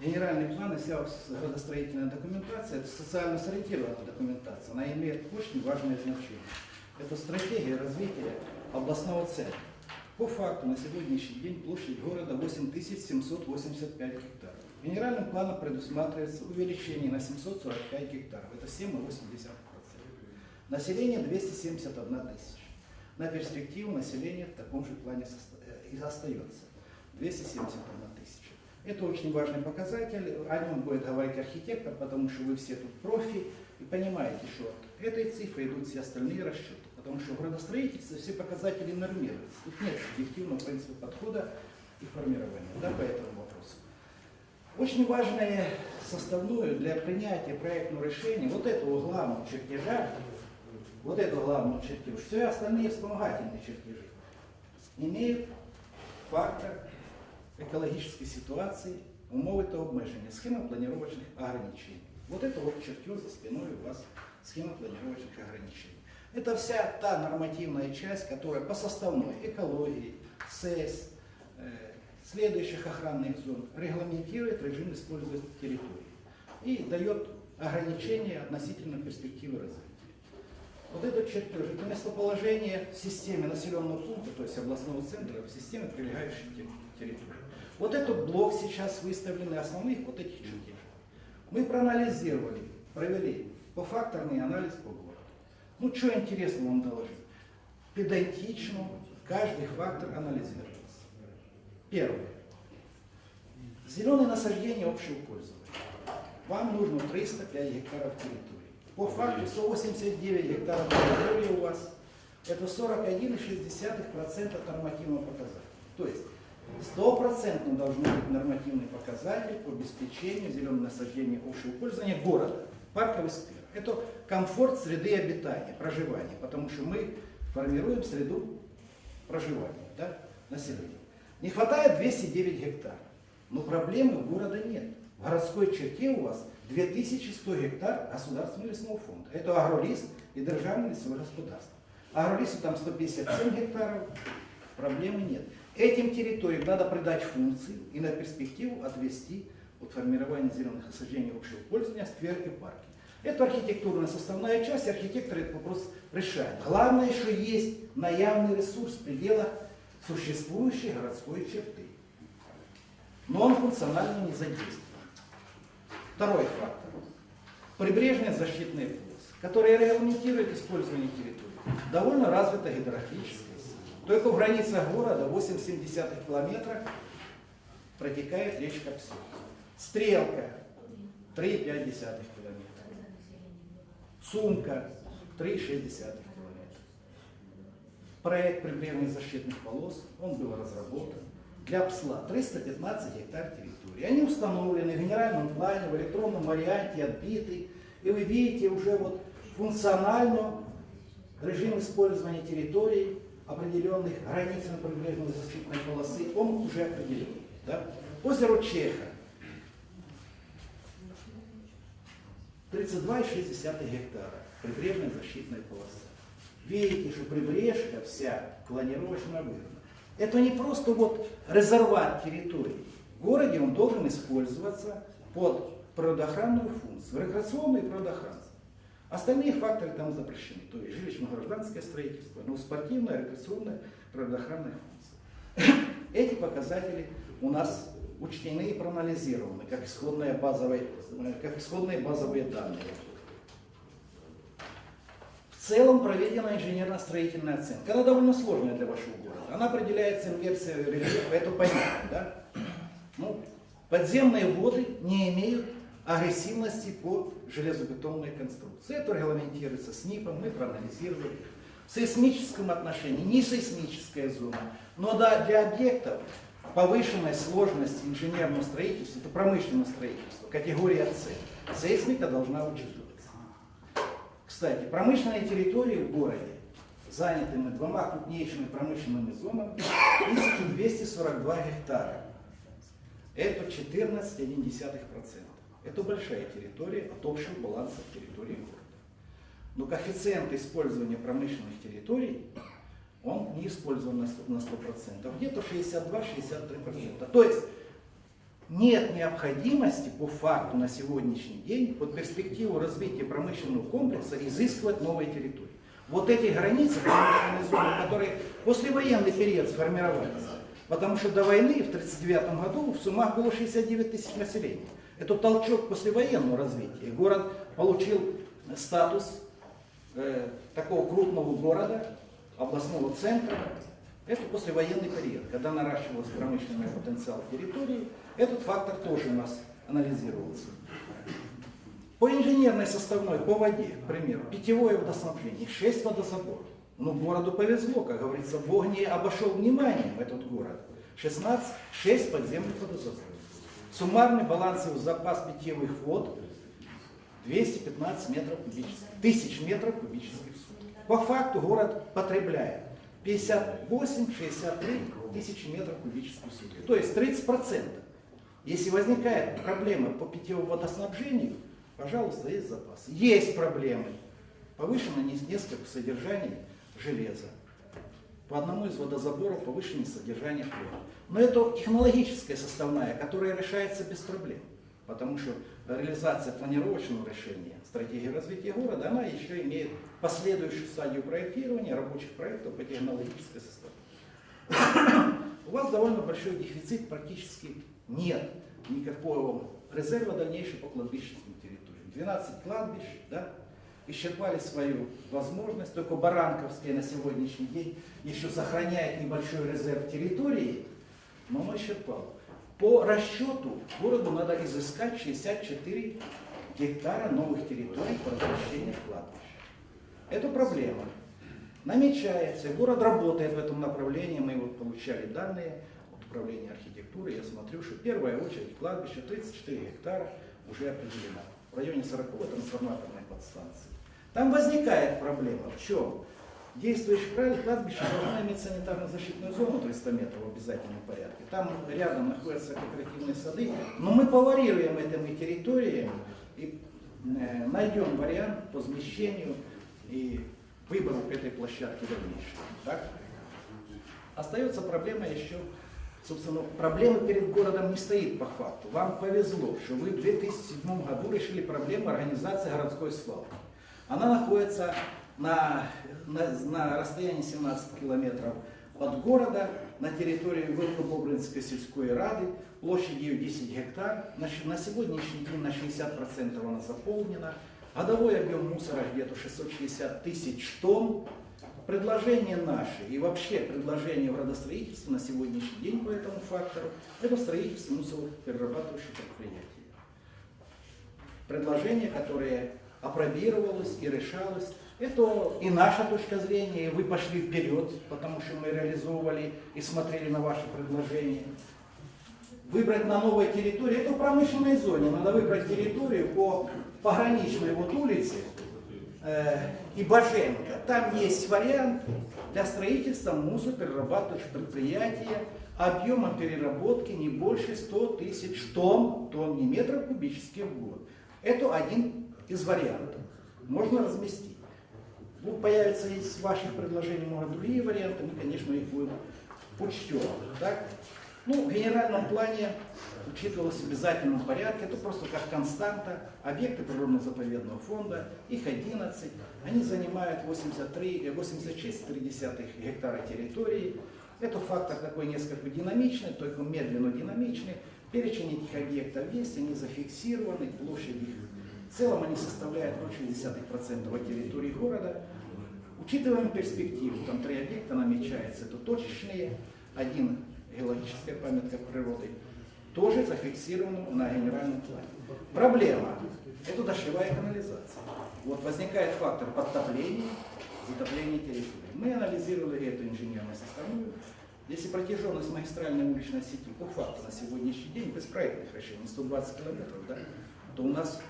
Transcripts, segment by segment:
Генеральный план и вся градостроительная документация, это социально сориентированная документация, она имеет очень важное значение. Это стратегия развития областного центра. По факту на сегодняшний день площадь города 8785 гектаров. Генеральным планом предусматривается увеличение на 745 гектаров. Это 7,8%. Население 271 тысяча. На перспективу население в таком же плане э, и остается. 271 тысяча. Это очень важный показатель. О нем будет говорить архитектор, потому что вы все тут профи и понимаете, что от этой цифры идут все остальные расчеты. Потому что в градостроительстве все показатели нормируются. Тут нет субъективного принципа подхода и формирования да, по этому вопросу. Очень важное составную для принятия проектного решения вот этого главного чертежа, вот этого главного чертежа, все остальные вспомогательные чертежи имеют фактор екологічної ситуації, умови та обмеження, схема планировочных ограничений. Вот это вот чертеж за спиной у вас схема планировочных ограничений. Это вся та нормативная часть, которая по составной экологии, СЭС, э, следующих охранных зон регламентирует режим использования территории и дает ограничения относительно перспективы развития. Вот этот чертеж, это местоположение в системе населенного пункта, то есть областного центра, в системе прилегающей те- территории. Вот этот блок сейчас выставлены основных вот этих чертежей. Мы проанализировали, провели пофакторный анализ по городу. Ну, что интересно вам доложить? Педантично каждый фактор анализировался. Первое. Зеленые насаждения общего пользования. Вам нужно 305 гектаров территории. По факту 189 гектаров территории у вас это 41,6% от нормативного показателя. То есть стопроцентно должны быть нормативные показатели по обеспечению зеленого насаждения общего пользования города, парковый сквер. Это комфорт среды обитания, проживания, потому что мы формируем среду проживания да, населения. Не хватает 209 гектаров. Но проблемы у города нет. В городской черте у вас 2100 гектар государственного лесного фонда. Это агролис и державное лесовое господарство. Агролису там 157 гектаров, проблемы нет. Этим территориям надо придать функции и на перспективу отвести от формирования зеленых насаждений общего пользования скверы и парки. Это архитектурная составная часть, архитектор этот вопрос решает. Главное, что есть наявный ресурс в пределах существующей городской черты. Но он функционально не задействован. Второй фактор. Прибрежная защитная полосы, которая регламентирует использование территории. Довольно развита гидрографическая. Только в границах города 8,7 километра протекает речка Псел. Стрелка 3,5 километра. Сумка 3,6 километра. Проект прибрежных защитных полос, он был разработан для ПСЛа 315 гектар территории. Они установлены в генеральном плане, в электронном варианте, отбиты. И вы видите уже вот функционально режим использования территорий, определенных границами прибрежной защитной полосы, он уже определен. Да? Озеро Чеха 32,6 гектара прибрежная защитная полоса. Видите, что прибрежка вся планировочно выбрана. Это не просто вот резерват территории. В городе он должен использоваться под природоохранную функцию, рекреационную и природоохранную. Остальные факторы там запрещены. То есть жилищно-гражданское строительство, ну, спортивная, рекреационная, природоохранная функция. Эти показатели у нас учтены и проанализированы как исходные базовые, э, как исходные базовые данные. В целом проведена инженерно-строительная оценка. Она довольно сложная для вашего города. Она определяется инверсией рельефа, это понятно, да? Ну, подземные воды не имеют агрессивности по железобетонной конструкции. Это регламентируется СНИПом, мы проанализировали. В сейсмическом отношении не сейсмическая зона, но да, для объектов повышенной сложности инженерного строительства, это промышленное строительство, категория С, сейсмика должна учитываться. Кстати, промышленные территории в городе занятыми двумя крупнейшими промышленными зонами 1242 гектара. Это 14,1%. Это большая территория от общего баланса территории города. Но коэффициент использования промышленных территорий, он не использован на 100%, на 100%, где-то 62-63%. То есть нет необходимости по факту на сегодняшний день под перспективу развития промышленного комплекса изыскивать новые территории. Вот эти границы промышленной зоны, которые послевоенный период сформировались. Потому что до войны в 1939 году в Сумах было 69 тысяч населения. Это толчок послевоенного развития. Город получил статус э, такого крупного города, областного центра. Это послевоенный период, когда наращивался промышленный потенциал территории. Этот фактор тоже у нас анализировался. По инженерной составной, по воде, к примеру, питьевое водоснабжение, 6 водозаборов. Ну, городу повезло, как говорится, Бог не обошел вниманием этот город. 16, 6 подземных водозаборов. Суммарный балансовый запас питьевых вод 215 метров кубических, тысяч метров кубических в сутки. По факту город потребляет 58-63 тысячи метров кубических в сутки. То есть 30 процентов. Если возникает проблема по питьевому водоснабжению, пожалуйста, есть запас. Есть проблемы. Повышено несколько содержаний железа. По одному из водозаборов повышенное содержание хлора. Но это технологическая составная, которая решается без проблем. Потому что реализация планировочного решения стратегии развития города, она еще имеет последующую стадию проектирования рабочих проектов по технологической составной. У вас довольно большой дефицит, практически нет никакого резерва дальнейшего по кладбищенским территориям. 12 кладбищ, да, исчерпали свою возможность, только Баранковская на сегодняшний день еще сохраняет небольшой резерв территории, но он исчерпал. По расчету городу надо изыскать 64 гектара новых территорий по размещению кладбищ. Это проблема. Намечается, город работает в этом направлении, мы вот получали данные от управления архитектуры, я смотрю, что первая очередь кладбище 34 гектара уже определена. В районе 40 трансформаторной подстанции. Там возникает проблема. В чем? Действующий край кладбище должна иметь санитарно-защитную зону 300 метров в обязательном порядке. Там рядом находятся кооперативные сады, но мы поварируем этими территориями и э, найдем вариант по замещению и выбору этой площадки дальнейшего. Так? Остается проблема еще, собственно, проблема перед городом не стоит по факту. Вам повезло, что вы в 2007 году решили проблему организации городской свалки. Она находится на, на, на расстоянии 17 километров от города, на территории Великобобринской сельской рады, площадью 10 гектар. На, на сегодняшний день на 60% она заполнена. Годовой объем мусора где-то 660 тысяч тонн. Предложение наше и вообще предложение в градостроительстве на сегодняшний день по этому фактору – это строительство мусороперерабатывающих предприятий. Предложение, которое опробировалось и решалось это и наша точка зрения, и вы пошли вперед, потому что мы реализовывали и смотрели на ваши предложения. Выбрать на новой территории, это в промышленной зоне, надо выбрать территорию по пограничной вот улице э, и Баженко. Там есть вариант для строительства мусороперерабатывающего предприятия объемом переработки не больше 100 тысяч тонн, тонн не метров кубических в год. Это один из вариантов. Можно разместить. Ну, появятся из ваших предложений, может, другие варианты, мы, конечно, их будем учтем. Так? Ну, в генеральном плане учитывалось в обязательном порядке, это просто как константа, объекты природно-заповедного фонда, их 11, они занимают 83, 86,3 гектара территории. Это фактор такой несколько динамичный, только медленно динамичный. Перечень этих объектов есть, они зафиксированы, площадь их в целом они составляют 0,6% от территории города. Учитываем перспективу, там три объекта намечается, это точечные, один геологическая памятка природы, тоже зафиксирован на генеральном плане. Проблема – это дождевая канализация. Вот возникает фактор подтопления, затопления территории. Мы анализировали эту инженерную составную. Если протяженность магистральной уличной сети по факту на сегодняшний день без проектных решений 120 километров, да, то у нас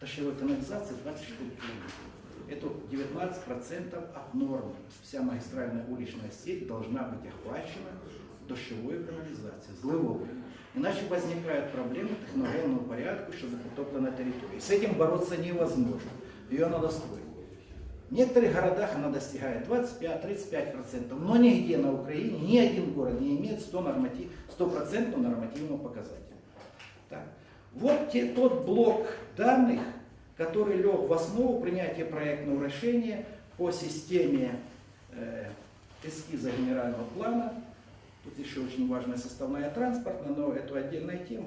дождевой канализации 24 километра. Это 19% от нормы. Вся магистральная уличная сеть должна быть охвачена дождевой канализацией, зловой. Иначе возникают проблемы техногенного порядка, что затоплена территория. С этим бороться невозможно. Ее надо строить. В некоторых городах она достигает 25-35%, но нигде на Украине ни один город не имеет 100 норматив, 100% нормативного показателя. Так. Вот те- тот блок данных, который лег в основу принятия проектного решения по системе э, эскиза генерального плана. Тут еще очень важная составная транспортная, но это отдельная тема.